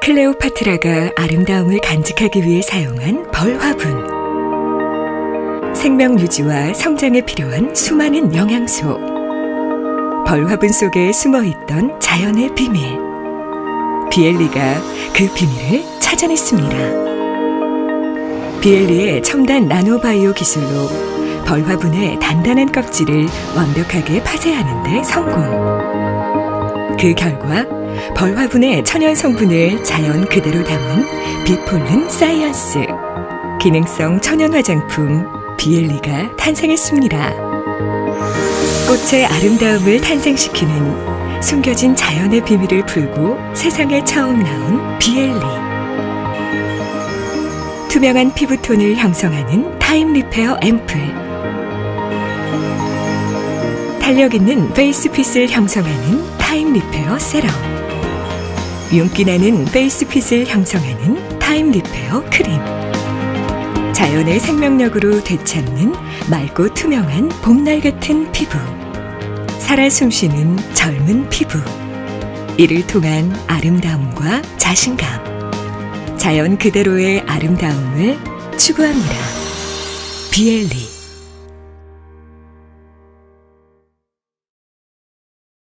클레오파트라가 아름다움을 간직하기 위해 사용한 벌화분. 생명 유지와 성장에 필요한 수많은 영양소. 벌화분 속에 숨어 있던 자연의 비밀. 비엘리가 그 비밀을 찾아냈습니다. 비엘리의 첨단 나노바이오 기술로 벌화분의 단단한 껍질을 완벽하게 파쇄하는 데 성공. 그 결과 벌화분의 천연 성분을 자연 그대로 담은 비폴른 사이언스 기능성 천연 화장품 비엘리가 탄생했습니다. 꽃의 아름다움을 탄생시키는 숨겨진 자연의 비밀을 풀고 세상에 처음 나온 비엘리. 투명한 피부톤을 형성하는 타임 리페어 앰플. 탄력 있는 페이스핏을 형성하는 타임 리페어 세럼. 윤기 나는 페이스핏을 형성하는 타임 리페어 크림. 자연의 생명력으로 되찾는 맑고 투명한 봄날 같은 피부. 살아 숨쉬는 젊은 피부. 이를 통한 아름다움과 자신감. 자연 그대로의 아름다움을 추구합니다. 비엘리.